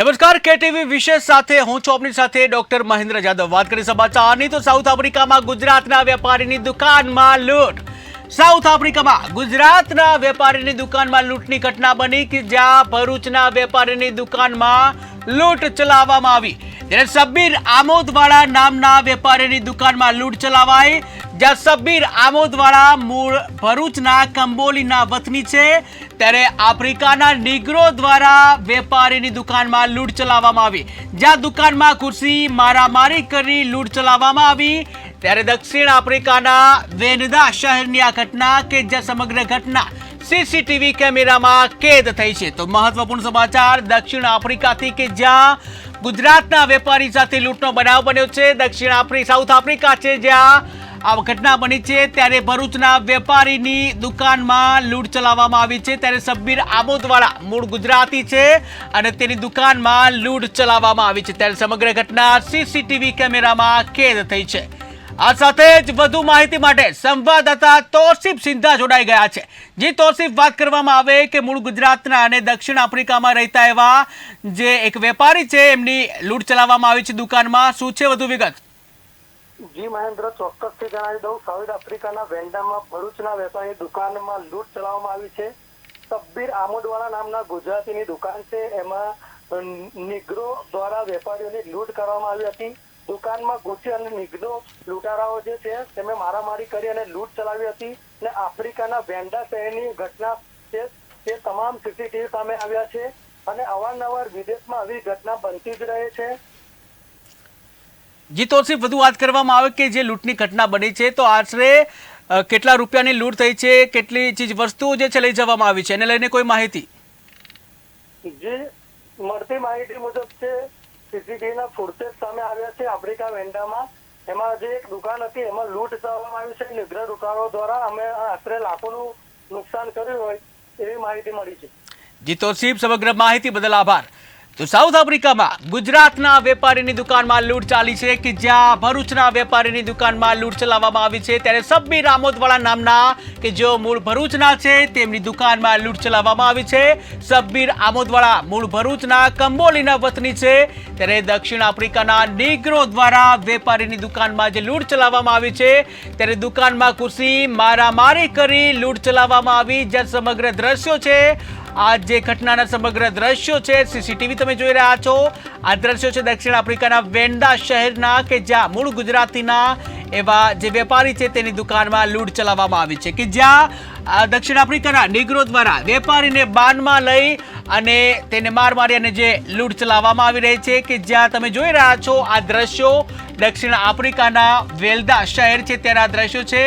નમસ્કાર, કેટીવી વિશેષ સાથે હું છું આપની સાથે ડોક્ટર મહેન્દ્ર જાદવ. વાત કરી સમાચારની તો સાઉથ આફ્રિકામાં ગુજરાતના વેપારીની દુકાનમાં લૂંટ. સાઉથ આફ્રિકામાં ગુજરાતના વેપારીની દુકાનમાં લૂંટની ઘટના બની કે જ્યાં ભરૂચના વેપારીની દુકાનમાં લૂંટ ચલાવવામાં આવી. ત્યારે સબ્બીર આમોદવાળા નામના વેપારીની દુકાનમાં લૂંટ ચલાવાઈ. જ્યાં સબ્બીર આમોદવાળા મૂળ ભરૂચના કંબોલીના વતની છે, ત્યારે આફ્રિકાના નિગ્રો દ્વારા વેપારીની દુકાનમાં લૂંટ ચલાવવામાં આવી. જ્યાં દુકાનમાં ખુરશી મારામારી કરી લૂંટ ચલાવવામાં આવી, ત્યારે દક્ષિણ આફ્રિકાના વેનદા શહેરની આ ઘટના કે જ્યાં સમગ્ર ઘટના સીસીટીવી કેમેરામાં કેદ થઈ છે. તો મહત્વપૂર્ણ સમાચાર, દક્ષિણ આફ્રિકાથી કે જ્યાં ગુજરાતના વેપારી સાથે લૂંટનો બનાવ બન્યો છે. દક્ષિણ આફ્રિકા સાઉથ આફ્રિકા છે જ્યાં આ ઘટના બની છે ત્યારે ભરૂચના વેપારીની દુકાનમાં લૂંટ ચલાવવામાં આવી છે ત્યારે સબ્બીર આમોદવાળા મૂળ ગુજરાતી છે અને તેની દુકાનમાં લૂંટ ચલાવવામાં આવી છે ત્યારે સમગ્ર ઘટના સીસીટીવી કેમેરામાં કેદ થઈ છે. આ સાથે જ વધુ માહિતી માટે સંવાદદાતા તોસીફ સિંધા જોડાઈ ગયા છે. જે તોસીફ, વાત કરવામાં આવે કે મૂળ ગુજરાતના અને દક્ષિણ આફ્રિકામાં રહેતા એવા જે એક વેપારી છે, એમની લૂંટ ચલાવવામાં આવી છે દુકાનમાં. શું છે વધુ વિગત? જી મહેન્દ્ર, ચોક્કસથી જણાવી દઉં, સાઉથ આફ્રિકાના વેન્ડામાં ભરૂચના વેપારીની દુકાનમાં લૂંટ ચલાવવામાં આવી છે. સબ્બીર આમોદવાળા નામના ગુજરાતીની દુકાન છે. એમાં નિગ્રો દ્વારા વેપારીઓની લૂંટ કરવામાં આવી હતી. દુકાનમાં ઘૂસી અને નિગ્રો લૂંટારાઓ જે છે, તેમણે મારામારી કરી અને લૂંટ ચલાવી હતી અને આફ્રિકાના વેન્ડા શહેરની ઘટના છે, તે તમામ સીસીટીવી સામે આવ્યા છે અને અવારનવાર વિદેશમાં આવી ઘટના બનતી જ રહે છે. જી તોસીફ વધુ વાત કરવામાં આવે કે જે લૂંટની ઘટના બની છે તો આશરે કેટલા રૂપિયાની લૂંટ થઈ છે કેટલી ચીજ વસ્તુઓ જે છે લઈ જવામાં આવી છે એને લઈને કોઈ માહિતી? જે મળતી માહિતી મુજબ છે સીસીટીવીના ફૂટેજ સામે આવ્યા છે આફ્રિકા વેન્ડામાં. એમાં જે એક દુકાન હતી એમાં લૂંટ કરવામાં આવી છે નિગ્રહ દુકાનો દ્વારા અમે આશરે લાખોનું નુકસાન કર્યું હોય એવી માહિતી મળી છે. જી તોસીફ સમગ્ર માહિતી બદલ આભાર. તો સાઉથ આફ્રિકામાં ગુજરાતના વેપારીની દુકાનમાં લૂંટ ચાલી છે કે જ્યાં ભરૂચના વેપારીની દુકાનમાં લૂંટ ચલાવવામાં આવી છે? ત્યારે સબ્બીર આમોદવાળા નામના કે જેઓ મૂળ ભરૂચના છે, તેમની દુકાનમાં લૂંટ ચલાવવામાં આવી છે. સબ્બીર આમોદવાળા મૂળ ભરૂચના કંબોલીના વતની છે. ત્યારે દક્ષિણ આફ્રિકાના નિગ્રો દ્વારા વેપારીની દુકાનમાં જે લૂંટ ચલાવવામાં આવી છે, ત્યારે દુકાનમાં ખુશી મારામારી કરી લૂંટ ચલાવવામાં આવી. જ્યાં સમગ્ર દ્રશ્યો છે આ જે ઘટનાના સમગ્ર દ્રશ્યો છે સીસીટીવી તમે જોઈ રહ્યા છો. આ દ્રશ્યો છે દક્ષિણ આફ્રિકાના વેન્ડા શહેરના કે જ્યાં મૂળ ગુજરાતીના એવા જે વેપારી છે તેની દુકાનમાં લૂંટ ચલાવવામાં આવી છે કે જ્યાં આ દક્ષિણ આફ્રિકાના નિગ્રો દ્વારા વેપારીને બાનમાં લઈ અને તેને માર મારી અને જે લૂંટ ચલાવવામાં આવી રહી છે કે જ્યાં તમે જોઈ રહ્યા છો આ દ્રશ્યો દક્ષિણ આફ્રિકાના વેલ્દા શહેર છે તેના દ્રશ્યો છે,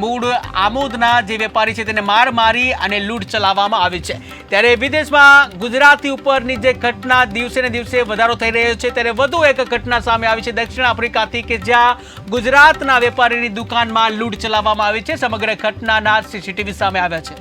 મૂળ આમોદના જે વેપારી છે તેને માર મારી અને લૂંટ ચલાવવામાં આવી છે. ત્યારે વિદેશમાં ગુજરાતી ઉપરની જે ઘટના દિવસે ને દિવસે વધારો થઈ રહ્યો છે, ત્યારે વધુ એક ઘટના સામે આવી છે દક્ષિણ આફ્રિકાથી કે જ્યાં ગુજરાતના વેપારીની દુકાનમાં લૂંટ ચલાવવામાં આવી છે. સમગ્ર ઘટનાના સીસીટીવી સામે આવ્યા છે.